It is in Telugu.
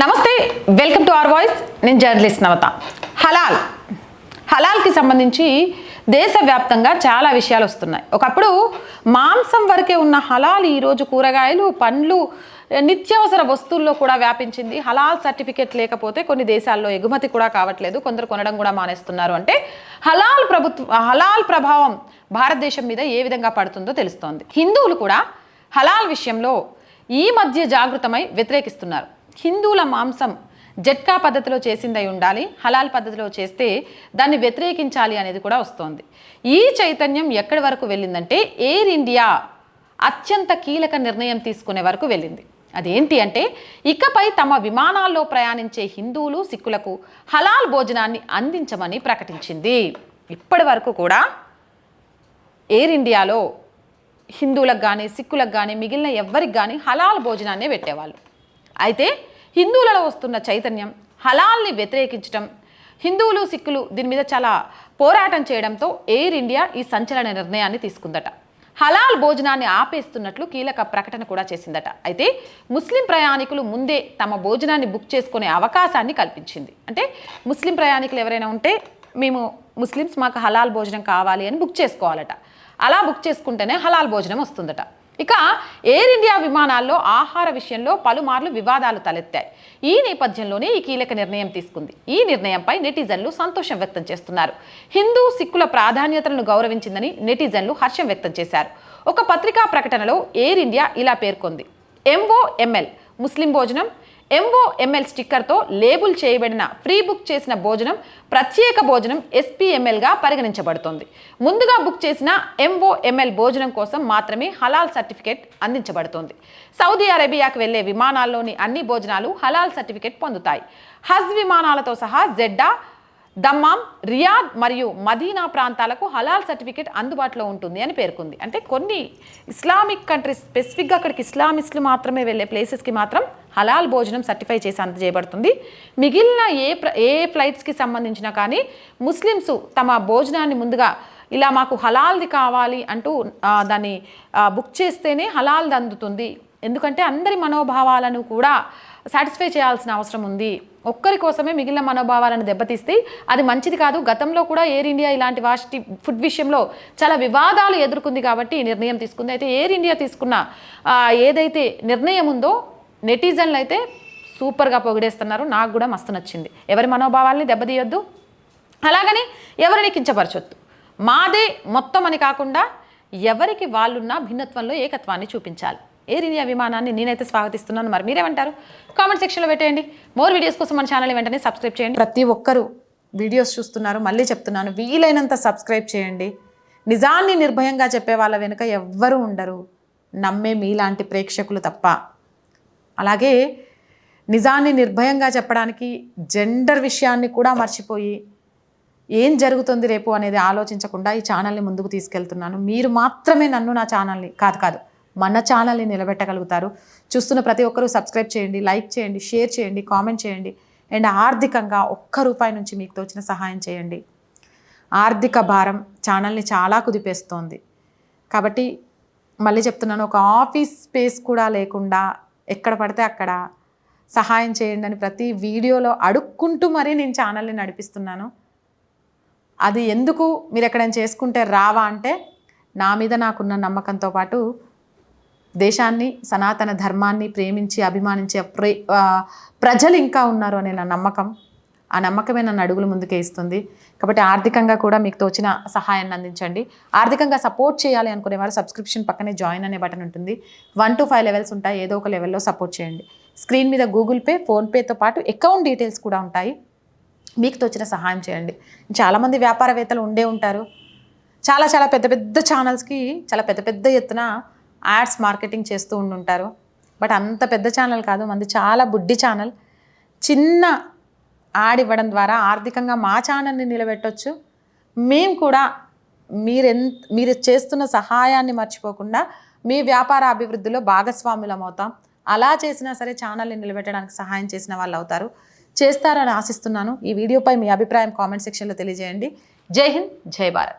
నమస్తే వెల్కమ్ టు అవర్ వాయిస్. నేను జర్నలిస్ట్ నవత. హలాల్. హలాల్కి సంబంధించి దేశవ్యాప్తంగా చాలా విషయాలు వస్తున్నాయి. ఒకప్పుడు మాంసం వరకే ఉన్న హలాల్ ఈరోజు కూరగాయలు పండ్లు నిత్యావసర వస్తువుల్లో కూడా వ్యాపించింది. హలాల్ సర్టిఫికేట్ లేకపోతే కొన్ని దేశాల్లో ఎగుమతి కూడా కావట్లేదు. కొందరు కొనడం కూడా మానేస్తున్నారు అంటే హలాల్ ప్రభుత్వ హలాల్ ప్రభావం భారతదేశం మీద ఏ విధంగా పడుతుందో తెలుస్తోంది. హిందువులు కూడా హలాల్ విషయంలో ఈ మధ్య జాగృతమై వ్యతిరేకిస్తున్నారు. హిందువుల మాంసం జట్కా పద్ధతిలో చేసిందై ఉండాలి హలాల్ పద్ధతిలో చేస్తే దాన్ని వ్యతిరేకించాలి అనేది కూడా వస్తోంది. ఈ చైతన్యం ఎక్కడి వరకు వెళ్ళిందంటే ఎయిర్ ఇండియా అత్యంత కీలక నిర్ణయం తీసుకునే వరకు వెళ్ళింది. అదేంటి అంటే ఇకపై తమ విమానాల్లో ప్రయాణించే హిందువులు సిక్కులకు హలాల్ భోజనాన్ని అందించమని ప్రకటించింది. ఇప్పటి వరకు కూడా ఎయిర్ ఇండియాలో హిందువులకు కానీ సిక్కులకు కానీ మిగిలిన ఎవ్వరికి కానీ హలాల్ భోజనాన్నే పెట్టేవాళ్ళు. అయితే హిందువులలో వస్తున్న చైతన్యం హలాల్ని వ్యతిరేకించడం హిందువులు సిక్కులు దీని మీద చాలా పోరాటం చేయడంతో ఎయిర్ ఇండియా ఈ సంచలన నిర్ణయాన్ని తీసుకుందట. హలాల్ భోజనాన్ని ఆపేస్తున్నట్లు కీలక ప్రకటన కూడా చేసిందట. అయితే ముస్లిం ప్రయాణికులు ముందే తమ భోజనాన్ని బుక్ చేసుకునే అవకాశాన్ని కల్పించింది. అంటే ముస్లిం ప్రయాణికులు ఎవరైనా ఉంటే మేము ముస్లిమ్స్ మాకు హలాల్ భోజనం కావాలి అని బుక్ చేసుకోవాలట. అలా బుక్ చేసుకుంటేనే హలాల్ భోజనం వస్తుందట. ఇక ఎయిర్ ఇండియా విమానాల్లో ఆహార విషయంలో పలుమార్లు వివాదాలు తలెత్తాయి. ఈ నేపథ్యంలోనే ఈ కీలక నిర్ణయం తీసుకుంది. ఈ నిర్ణయంపై నెటిజన్లు సంతోషం వ్యక్తం చేస్తున్నారు. హిందూ సిక్కుల ప్రాధాన్యతలను గౌరవించిందని నెటిజన్లు హర్షం వ్యక్తం చేశారు. ఒక పత్రికా ప్రకటనలో ఎయిర్ ఇండియా ఇలా పేర్కొంది. ఎంఓఎంఎల్ ముస్లిం భోజనం ఎంఓఎంఎల్ స్టిక్కర్తో లేబుల్ చేయబడిన ప్రీ బుక్ చేసిన భోజనం ప్రత్యేక భోజనం ఎస్పీఎంఎల్గా పరిగణించబడుతుంది. ముందుగా బుక్ చేసిన ఎంఓఎంఎల్ భోజనం కోసం మాత్రమే హలాల్ సర్టిఫికేట్ అందించబడుతుంది. సౌదీ అరేబియాకు వెళ్ళే విమానాల్లోని అన్ని భోజనాలు హలాల్ సర్టిఫికేట్ పొందుతాయి. హజ్ విమానాలతో సహా జెడ్డా దమ్మాం రియాద్ మరియు మదీనా ప్రాంతాలకు హలాల్ సర్టిఫికేట్ అందుబాటులో ఉంటుంది అని పేర్కొంది. అంటే కొన్ని ఇస్లామిక్ కంట్రీస్ స్పెసిఫిక్గా అక్కడికి ఇస్లామిస్టులు మాత్రమే వెళ్ళే ప్లేసెస్కి మాత్రం హలాల్ భోజనం సర్టిఫై చేసి అందజేయబడుతుంది మిగిలిన ఏ ఏ ఫ్లైట్స్కి సంబంధించిన కానీ ముస్లిమ్స్ తమ భోజనాన్ని ముందుగా ఇలా మాకు హలాల్ది కావాలి అంటూ దాన్ని బుక్ చేస్తేనే హలాల్ది అందుతుంది. ఎందుకంటే అందరి మనోభావాలను కూడా సాటిస్ఫై చేయాల్సిన అవసరం ఉంది. ఒక్కరి కోసమే మిగిలిన మనోభావాలను దెబ్బతీస్తే అది మంచిది కాదు. గతంలో కూడా ఎయిర్ ఇండియా ఇలాంటి వాటి ఫుడ్ విషయంలో చాలా వివాదాలు ఎదుర్కొంది కాబట్టి ఈ నిర్ణయం తీసుకుంది. అయితే ఎయిర్ ఇండియా తీసుకున్న ఏదైతే నిర్ణయం ఉందో నెటిజన్లు అయితే సూపర్గా పొగిడేస్తున్నారు. నాకు కూడా మస్తు నచ్చింది. ఎవరి మనోభావాల్ని దెబ్బతీయొద్దు. అలాగని ఎవరిని కించపరచొద్దు. మాదే మొత్తం అని కాకుండా ఎవరికి వాళ్ళున్న భిన్నత్వంలో ఏకత్వాన్ని చూపించాలి. ఎయిర్ ఇండియా విమానాన్ని నేనైతే స్వాగతిస్తున్నాను. మరి మీరేమంటారు? కామెంట్ సెక్షన్లో పెట్టేయండి. మోర్ వీడియోస్ కోసం మన ఛానల్ వెంటనే సబ్స్క్రైబ్ చేయండి. ప్రతి ఒక్కరూ వీడియోస్ చూస్తున్నారు. మళ్ళీ చెప్తున్నాను వీలైనంత సబ్స్క్రైబ్ చేయండి. నిజాన్ని నిర్భయంగా చెప్పే వాళ్ళ వెనుక ఎవ్వరూ ఉండరు. నమ్మే మీలాంటి ప్రేక్షకులు తప్ప. అలాగే నిజాన్ని నిర్భయంగా చెప్పడానికి జెండర్ విషయాన్ని కూడా మర్చిపోయి ఏం జరుగుతుంది రేపు అనేది ఆలోచించకుండా ఈ ఛానల్ని ముందుకు తీసుకెళ్తున్నాను. మీరు మాత్రమే నన్ను నా ఛానల్ని కాదు కాదు. మన ఛానల్ని నిలబెట్టగలుగుతారు. చూస్తున్న ప్రతి ఒక్కరూ సబ్స్క్రైబ్ చేయండి లైక్ చేయండి షేర్ చేయండి కామెంట్ చేయండి. అండ్ ఆర్థికంగా ఒక్క రూపాయి నుంచి మీకు తోచిన సహాయం చేయండి. ఆర్థిక భారం ఛానల్ని చాలా కుదిపేస్తోంది. కాబట్టి మళ్ళీ చెప్తున్నాను ఒక ఆఫీస్ స్పేస్ కూడా లేకుండా ఎక్కడ పడితే అక్కడ సహాయం చేయండి అని ప్రతి వీడియోలో అడుక్కుంటూ మరీ నేను ఛానల్ని నడిపిస్తున్నాను. అది ఎందుకు? మీరు ఎక్కడైనా చేసుకుంటే రావా అంటే నా మీద నాకున్న నమ్మకంతో పాటు దేశాన్ని సనాతన ధర్మాన్ని ప్రేమించి అభిమానించే ప్రే ప్రజలు ఇంకా ఉన్నారు అనే నా నమ్మకం. ఆ నమ్మకమే నన్ను అడుగులు ముందుకే ఇస్తుంది. కాబట్టి ఆర్థికంగా కూడా మీకు తోచిన సహాయాన్ని అందించండి. ఆర్థికంగా సపోర్ట్ చేయాలి అనుకునే వారు సబ్స్క్రిప్షన్ పక్కనే జాయిన్ అనే బటన్ ఉంటుంది. వన్ టు ఫైవ్ లెవెల్స్ ఉంటాయి. ఏదో ఒక లెవెల్లో సపోర్ట్ చేయండి. స్క్రీన్ మీద గూగుల్ పే ఫోన్పేతో పాటు అకౌంట్ డీటెయిల్స్ కూడా ఉంటాయి. మీకు తోచిన సహాయం చేయండి. చాలామంది వ్యాపారవేత్తలు ఉండే ఉంటారు. చాలా చాలా పెద్ద పెద్ద ఛానల్స్కి చాలా పెద్ద పెద్ద ఎత్తున యాడ్స్ మార్కెటింగ్ చేస్తూ ఉండుంటారు. బట్ అంత పెద్ద ఛానల్ కాదు మంది చాలా బుడ్డి ఛానల్. చిన్న యాడ్ ఇవ్వడం ద్వారా ఆర్థికంగా మా ఛానల్ని నిలబెట్టొచ్చు. మేము కూడా మీరెంత మీరు చేస్తున్న సహాయాన్ని మర్చిపోకుండా మీ వ్యాపార అభివృద్ధిలో భాగస్వాములం అవుతాం అలా చేసినా సరే ఛానల్ని నిలబెట్టడానికి సహాయం చేసిన వాళ్ళు అవుతారు చేస్తారని ఆశిస్తున్నాను. ఈ వీడియోపై మీ అభిప్రాయం కామెంట్ సెక్షన్లో తెలియజేయండి. జై హింద్ జై భారత్.